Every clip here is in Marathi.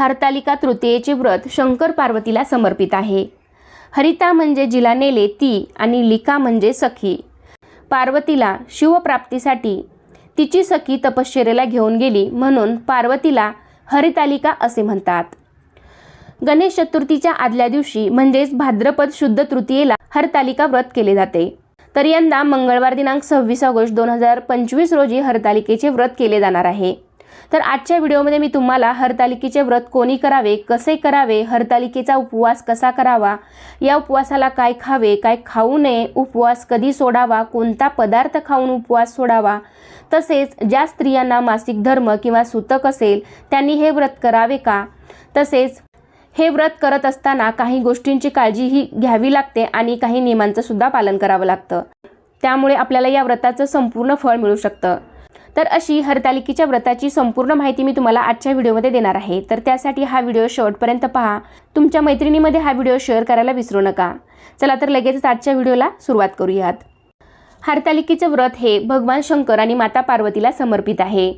हरतालिका तृतीयेचे व्रत शंकर पार्वतीला समर्पित आहे. हरिता म्हणजे जिला नेले ती आणि लिका म्हणजे सखी. पार्वतीला शिवप्राप्तीसाठी तिची सखी तपश्चर्याला घेऊन गेली म्हणून पार्वतीला हरितालिका असे म्हणतात. गणेश चतुर्थीच्या आदल्या दिवशी म्हणजेच भाद्रपद शुद्ध तृतीयेला हरतालिका व्रत केले जाते. तर यंदा मंगळवार दिनांक सव्वीस ऑगस्ट दोन हजार पंचवीस रोजी हरतालिकेचे व्रत केले जाणार आहे. तर आजच्या व्हिडिओमध्ये मी तुम्हाला हरतालिकेचे व्रत कोणी करावे कसे करावे हरतालिकेचा उपवास कसा करावा या उपवासाला काय खावे काय खाऊ नये उपवास कधी सोडावा कोणता पदार्थ खाऊन उपवास सोडावा तसेच ज्या स्त्रियांना मासिक धर्म किंवा सूतक असेल त्यांनी हे व्रत करावे का? तसेच हे व्रत करत असताना काही गोष्टींची काळजीही घ्यावी लागते आणि काही नियमांचं सुद्धा पालन करावं लागतं. त्यामुळे आपल्याला या व्रताचं संपूर्ण फळ मिळू शकतं. तर अशी हरतालिकेच्या व्रताची संपूर्ण माहिती मी तुम्हाला आजच्या व्हिडिओमध्ये देणार आहे. तर त्यासाठी हा व्हिडिओ शेवटपर्यंत पहा. तुमच्या मैत्रिणीमध्ये हा व्हिडिओ शेअर करायला विसरू नका. चला तर लगेचच आजच्या व्हिडिओला सुरुवात करूयात. हरतालिकेचे व्रत हे भगवान शंकर आणि माता पार्वतीला समर्पित आहे.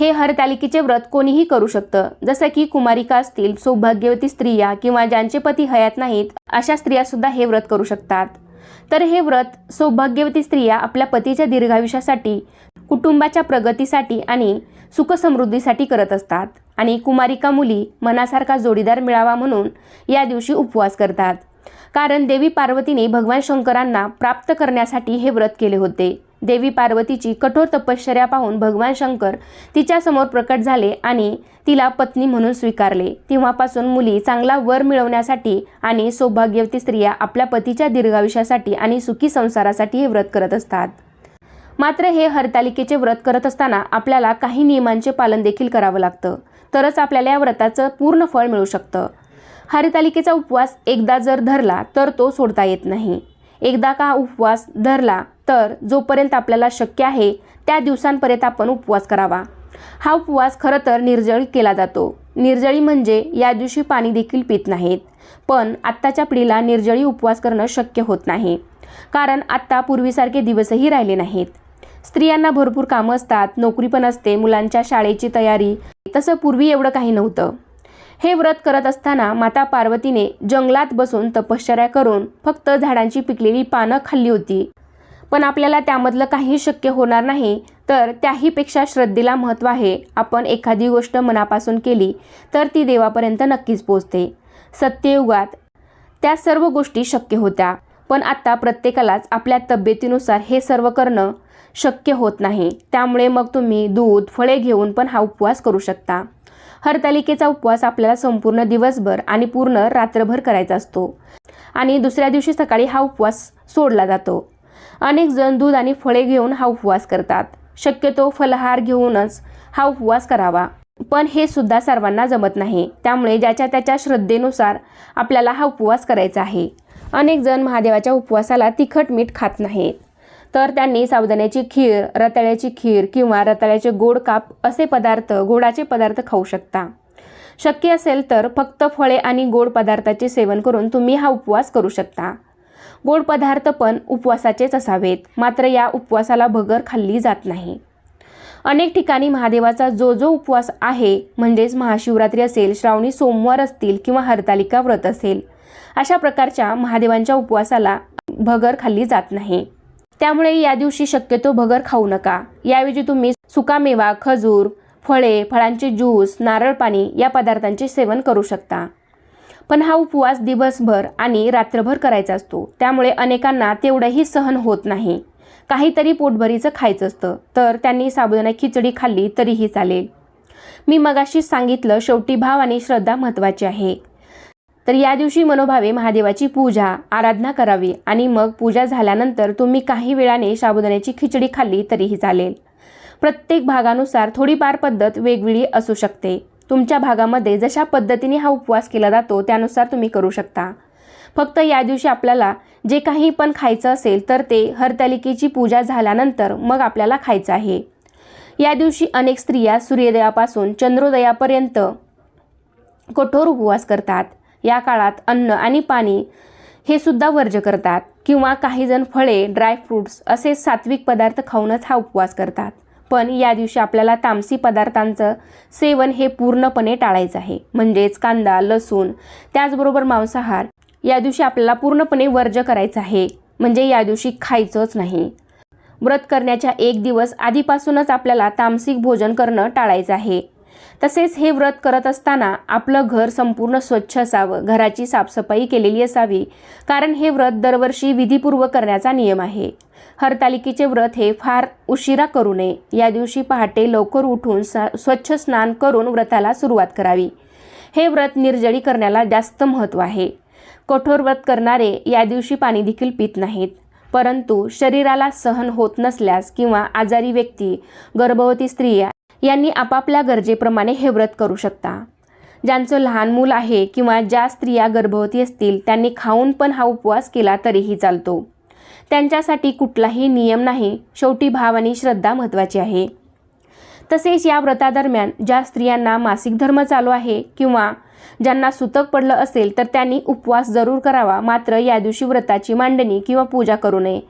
हे हरतालिकेचे व्रत कोणीही करू शकतं. जसं की कुमारिका असतील सौभाग्यवती स्त्रिया किंवा ज्यांचे पती हयात नाहीत अशा स्त्रिया सुद्धा हे व्रत करू शकतात. तर हे व्रत सौभाग्यवती स्त्रिया आपल्या पतीच्या दीर्घायुष्यासाठी कुटुंबाच्या प्रगतीसाठी आणि सुखसमृद्धीसाठी करत असतात. आणि कुमारिका मुली मनासारखा जोडीदार मिळावा म्हणून या दिवशी उपवास करतात. कारण देवी पार्वतीने भगवान शंकरांना प्राप्त करण्यासाठी हे व्रत केले होते. देवी पार्वतीची कठोर तपश्चर्या पाहून भगवान शंकर तिच्यासमोर प्रकट झाले आणि तिला पत्नी म्हणून स्वीकारले. तेव्हापासून मुली चांगला वर मिळवण्यासाठी आणि सौभाग्यवती स्त्रिया आपल्या पतीच्या दीर्घायुष्यासाठी आणि सुखी संसारासाठी हे व्रत करत असतात. मात्र हे हरतालिकेचे व्रत करत असताना आपल्याला काही नियमांचे पालन देखील करावं लागतं. तरच आपल्याला या व्रताचं पूर्ण फळ मिळू शकतं. हरितालिकेचा उपवास एकदा जर धरला तर तो सोडता येत नाही. एकदा का उपवास धरला तर जोपर्यंत आपल्याला शक्य आहे त्या दिवसांपर्यंत आपण उपवास करावा. हा उपवास खरं तर निर्जळी केला जातो. निर्जळी म्हणजे या दिवशी पाणी देखील पित नाहीत. पण आत्ताच्या पिढीला निर्जळी उपवास करणं शक्य होत नाही. कारण आत्ता पूर्वीसारखे दिवसही राहिले नाहीत. स्त्रियांना भरपूर कामं असतात नोकरी पण असते मुलांच्या शाळेची तयारी. तसं पूर्वी एवढं काही नव्हतं. हे व्रत करत असताना माता पार्वतीने जंगलात बसून तपश्चर्या करून फक्त झाडांची पिकलेली पानं खाल्ली होती. पण आपल्याला त्यामधलं काही शक्य होणार नाही तर त्याहीपेक्षा श्रद्धेला महत्त्व आहे. आपण एखादी गोष्ट मनापासून केली तर ती देवापर्यंत नक्कीच पोचते सत्ययुगात त्या सर्व गोष्टी शक्य होत्या. पण आत्ता प्रत्येकालाच आपल्या तब्येतीनुसार हे सर्व करणं शक्य होत नाही. त्यामुळे मग तुम्ही दूध फळे घेऊन पण हा उपवास करू शकता. हरतालिकेचा उपवास आपल्याला संपूर्ण दिवसभर आणि पूर्ण रात्रभर करायचा असतो. आणि दुसऱ्या दिवशी सकाळी हा उपवास सोडला जातो. अनेक जण दूध आणि फळे घेऊन हा उपवास करतात. शक्यतो फलहार घेऊनच हा उपवास करावा. पण हे सुद्धा सर्वांना जमत नाही. त्यामुळे ज्याच्या त्याच्या श्रद्धेनुसार आपल्याला हा उपवास करायचा आहे. अनेक जण महादेवाच्या उपवासाला तिखट मीठ खात नाहीत. तर त्यांनी साबुदाण्याची खीर रताळ्याची खीर किंवा रताळ्याचे गोड काप असे पदार्थ गोडाचे पदार्थ खाऊ शकता. शक्य असेल तर फक्त फळे आणि गोड पदार्थाचे सेवन करून तुम्ही हा उपवास करू शकता. गोड पदार्थ पण उपवासाचेच असावेत मात्र या उपवासाला भगर खाल्ली जात नाही. अनेक ठिकाणी महादेवाचा जो जो उपवास आहे म्हणजेच महाशिवरात्री असेल श्रावणी सोमवार असतील किंवा हरतालिका व्रत असेल अशा प्रकारच्या महादेवांच्या उपवासाला भगर खाल्ली जात नाही. त्यामुळे या दिवशी शक्यतो भगर खाऊ नका. याऐवजी तुम्ही सुकामेवा खजूर फळे फळांचे ज्यूस नारळ पाणी या पदार्थांचे सेवन करू शकता. पण हा उपवास दिवसभर आणि रात्रभर करायचा असतो. त्यामुळे अनेकांना तेवढंही सहन होत नाही. काहीतरी पोटभरीचं खायचं असतं. तर त्यांनी साबुदाणा खिचडी खाल्ली तरीही चालेल. मी मगाशीच सांगितलं शेवटी भाव आणि श्रद्धा महत्त्वाची आहे. तर या दिवशी मनोभावे महादेवाची पूजा आराधना करावी आणि मग पूजा झाल्यानंतर तुम्ही काही वेळाने साबुदाण्याची खिचडी खाल्ली तरीही चालेल. प्रत्येक भागानुसार थोडीफार पद्धत वेगवेगळी असू शकते. तुमच्या भागामध्ये जशा पद्धतीने हा उपवास केला जातो त्यानुसार तुम्ही करू शकता. फक्त या दिवशी आपल्याला जे काही पण खायचं असेल तर ते हरतालिकेची पूजा झाल्यानंतर मग आपल्याला खायचं आहे. या दिवशी अनेक स्त्रिया सूर्योदयापासून चंद्रोदयापर्यंत कठोर उपवास करतात. या काळात अन्न आणि पाणी हे सुद्धा वर्ज करतात. किंवा काही जण फळे ड्रायफ्रूट्स असे सात्विक पदार्थ खाऊनच हा उपवास करतात. पण या दिवशी आपल्याला तामसी पदार्थांचं सेवन हे पूर्णपणे टाळायचं आहे. म्हणजेच कांदा लसूण त्याचबरोबर मांसाहार या दिवशी आपल्याला पूर्णपणे वर्ज करायचं आहे. म्हणजे या दिवशी खायचंच नाही. व्रत करण्याच्या एक दिवस आधीपासूनच आपल्याला तामसिक भोजन करणं टाळायचं आहे. तसेच हे व्रत करत असताना आपलं घर संपूर्ण स्वच्छ असावं घराची साफसफाई केलेली असावी कारण हे व्रत दरवर्षी विधीपूर्वक करण्याचा नियम आहे. हरतालिकेचे व्रत हे फार उशिरा करू नये. या दिवशी पहाटे लवकर उठून स्वच्छ स्नान करून व्रताला सुरुवात करावी. हे व्रत निर्जळी करण्याला जास्त महत्त्व आहे. कठोर व्रत करणारे या दिवशी पाणी देखील पित नाहीत. परंतु शरीराला सहन होत नसल्यास किंवा आजारी व्यक्ती गर्भवती स्त्रिया यांनी आपापल्या गरजेप्रमाणे हे व्रत करू शकता. ज्यांचं लहान मूल आहे किंवा ज्या स्त्रिया गर्भवती असतील त्यांनी खाऊन पण हा उपवास केला तरीही चालतो. त्यांच्यासाठी कुठलाही नियम नाही. शेवटी भाव आणि श्रद्धा महत्त्वाची आहे. तसेच या व्रतादरम्यान ज्या स्त्रियांना मासिक धर्म चालू आहे किंवा ज्यांना सुतक पडलं असेल तर त्यांनी उपवास जरूर करावा. मात्र या दिवशी व्रताची मांडणी किंवा पूजा करू नये.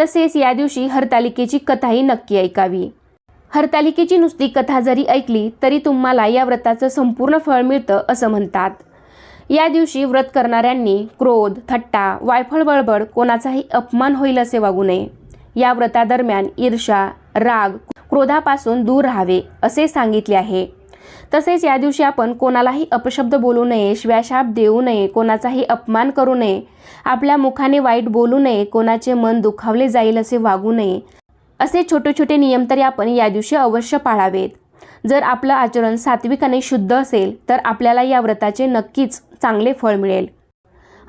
तसेच या दिवशी हरतालिकेची कथाही नक्की ऐकावी. हरतालिकेची नुसती कथा जरी ऐकली तरी तुम्हाला या व्रताचं संपूर्ण फळ मिळतं असं म्हणतात. या दिवशी व्रत करणाऱ्यांनी क्रोध थट्टा वायफळ बळबड कोणाचाही अपमान होईल असे वागू नये. या व्रतादरम्यान ईर्षा राग क्रोधापासून दूर राहावे असे सांगितले आहे. तसेच या दिवशी आपण कोणालाही अपशब्द बोलू नये श्वाशाप देऊ नये कोणाचाही अपमान करू नये आपल्या मुखाने वाईट बोलू नये कोणाचे मन दुखावले जाईल असे वागू नये असे छोटे छोटे नियम तरी आपण या दिवशी अवश्य पाळावेत. जर आपलं आचरण सात्विक आणि शुद्ध असेल तर आपल्याला या व्रताचे नक्कीच चांगले फळ मिळेल.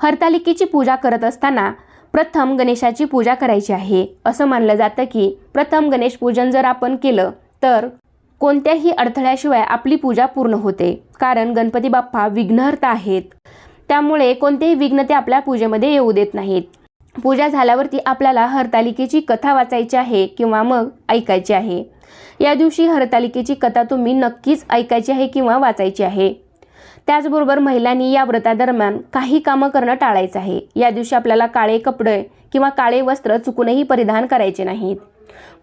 हरतालिकेची पूजा करत असताना प्रथम गणेशाची पूजा करायची आहे. असं मानलं जातं की प्रथम गणेश पूजन जर आपण केलं तर कोणत्याही अडथळ्याशिवाय आपली पूजा पूर्ण होते. कारण गणपती बाप्पा विघ्नहर्ता आहेत. त्यामुळे कोणतेही विघ्न ते आपल्या पूजेमध्ये येऊ देत नाहीत. पूजा झाल्यावरती आपल्याला हरतालिकेची कथा वाचायची आहे किंवा मग ऐकायची आहे. या दिवशी हरतालिकेची कथा तुम्ही नक्कीच ऐकायची आहे किंवा वाचायची आहे. त्याचबरोबर महिलांनी या व्रतादरम्यान काही कामं करणं टाळायचं आहे. या दिवशी आपल्याला काळे कपडे किंवा काळे वस्त्र चुकूनही परिधान करायचे नाहीत.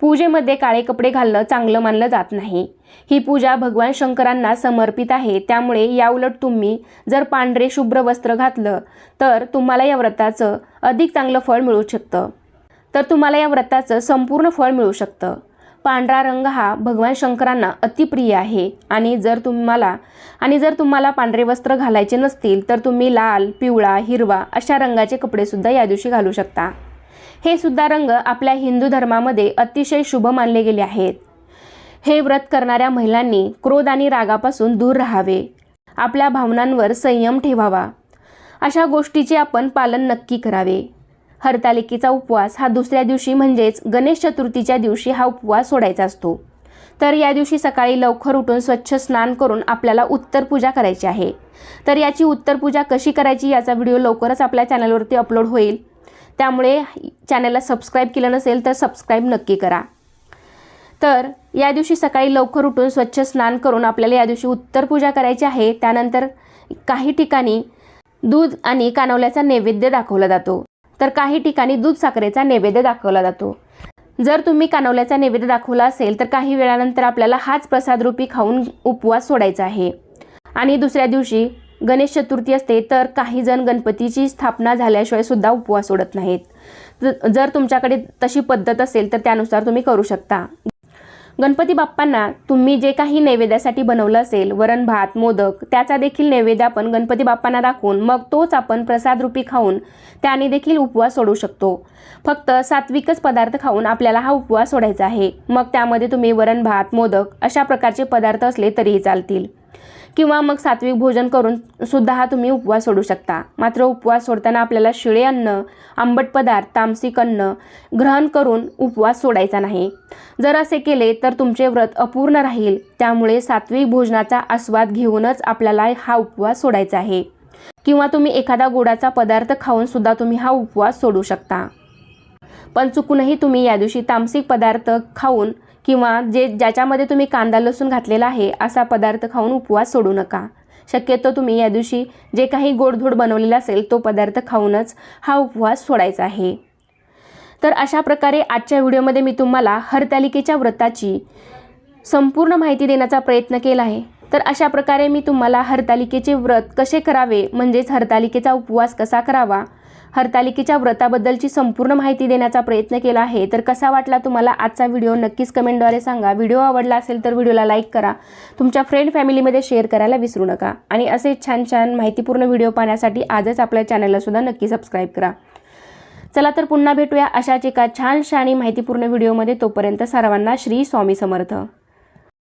पूजेमध्ये काळे कपडे घालणं चांगलं मानलं जात नाही. ही पूजा भगवान शंकरांना समर्पित आहे. त्यामुळे याउलट तुम्ही जर पांढरे शुभ्र वस्त्र घातलं तर तुम्हाला या व्रताचं अधिक चांगलं फळ मिळू शकतं. तर तुम्हाला या व्रताचं संपूर्ण फळ मिळू शकतं. पांढरा रंग हा भगवान शंकरांना अतिप्रिय आहे. आणि जर तुम्हाला आणि जर तुम्हाला पांढरे वस्त्र घालायचे नसतील तर तुम्ही लाल पिवळा हिरवा अशा रंगाचे कपडेसुद्धा या दिवशी घालू शकता. हे सुद्धा रंग आपल्या हिंदू धर्मामध्ये अतिशय शुभ मानले गेले आहेत. हे व्रत करणाऱ्या महिलांनी क्रोध आणि रागापासून दूर राहावे. आपल्या भावनांवर संयम ठेवावा. अशा गोष्टीचे आपण पालन नक्की करावे. हरतालिकेचा उपवास हा दुसऱ्या दिवशी म्हणजेच गणेश चतुर्थीच्या दिवशी हा उपवास सोडायचा असतो. तर या दिवशी सकाळी लवकर उठून स्वच्छ स्नान करून आपल्याला उत्तर पूजा करायची आहे. तर याची उत्तर पूजा कशी करायची याचा व्हिडिओ लवकरच आपल्या चॅनलवरती अपलोड होईल. त्यामुळे चॅनलला सबस्क्राईब केलं नसेल तर सबस्क्राईब नक्की करा. तर या दिवशी सकाळी लवकर उठून स्वच्छ स्नान करून आपल्याला या दिवशी उत्तर पूजा करायची आहे. त्यानंतर काही ठिकाणी दूध आणि कानवल्याचा नैवेद्य दाखवला जातो. तर काही ठिकाणी दूध साखरेचा नैवेद्य दाखवला जातो. जर तुम्ही कानवल्याचा नैवेद्य दाखवला असेल तर काही वेळानंतर आपल्याला हाच प्रसाद रूपी खाऊन उपवास सोडायचा आहे. आणि दुसऱ्या दिवशी गणेश चतुर्थी असते तर काही जण गणपतीची स्थापना झाल्याशिवाय सुद्धा उपवास सोडत नाहीत. जर तुमच्याकडे तशी पद्धत असेल तर त्यानुसार तुम्ही करू शकता. गणपती बाप्पांना तुम्ही जे काही नैवेद्यासाठी बनवलं असेल वरण भात मोदक त्याचा देखील नैवेद्य आपण गणपती बाप्पांना दाखवून मग तोच आपण प्रसाद रूपी खाऊन त्याने देखील उपवास सोडू शकतो. फक्त सात्विकच पदार्थ खाऊन आपल्याला हा उपवास सोडायचा आहे. मग त्यामध्ये तुम्ही वरण भात मोदक अशा प्रकारचे पदार्थ असले तरीही चालतील. किंवा मग सात्विक भोजन करून सुद्धा हा तुम्ही उपवास सोडू शकता. मात्र उपवास सोडताना आपल्याला शिळे अन्न आंबट पदार्थ तामसिक अन्न ग्रहण करून उपवास सोडायचा नाही. जर असे केले तर तुमचे व्रत अपूर्ण राहील. त्यामुळे सात्विक भोजनाचा आस्वाद घेऊनच आपल्याला हा उपवास सोडायचा आहे. किंवा तुम्ही एखादा गोडाचा पदार्थ खाऊन सुद्धा तुम्ही हा उपवास सोडू शकता. पण चुकूनही तुम्ही या दिवशी तामसिक पदार्थ खाऊन किंवा जे ज्याच्यामध्ये तुम्ही कांदा लसूण घातलेला आहे असा पदार्थ खाऊन उपवास सोडू नका. शक्यतो तुम्ही या दिवशी जे काही गोडधोड बनवलेला असेल तो पदार्थ खाऊनच हा उपवास सोडायचा आहे. तर अशा प्रकारे आजच्या व्हिडिओमध्ये मी तुम्हाला हरतालिकेच्या व्रताची संपूर्ण माहिती देण्याचा प्रयत्न केला आहे. तर अशा प्रकारे मी तुम्हाला हरतालिकेचे व्रत कसे करावे म्हणजेच हरतालिकेचा उपवास कसा करावा हरतालिकेच्या व्रताबद्दलची संपूर्ण माहिती देण्याचा प्रयत्न केला आहे. तर कसा वाटला तुम्हाला आजचा व्हिडिओ? नक्कीच कमेंटद्वारे सांगा. व्हिडिओ आवडला असेल तर व्हिडिओला लाईक करा. तुमच्या फ्रेंड फॅमिलीमध्ये शेअर करायला विसरू नका. आणि असे छान छान माहितीपूर्ण व्हिडिओ पाहण्यासाठी आजच आपल्या चॅनलला सुद्धा नक्की सबस्क्राईब करा. चला तर पुन्हा भेटूया अशाच एका छानशा आणि माहितीपूर्ण व्हिडिओमध्ये. तोपर्यंत सर्वांना श्री स्वामी समर्थ.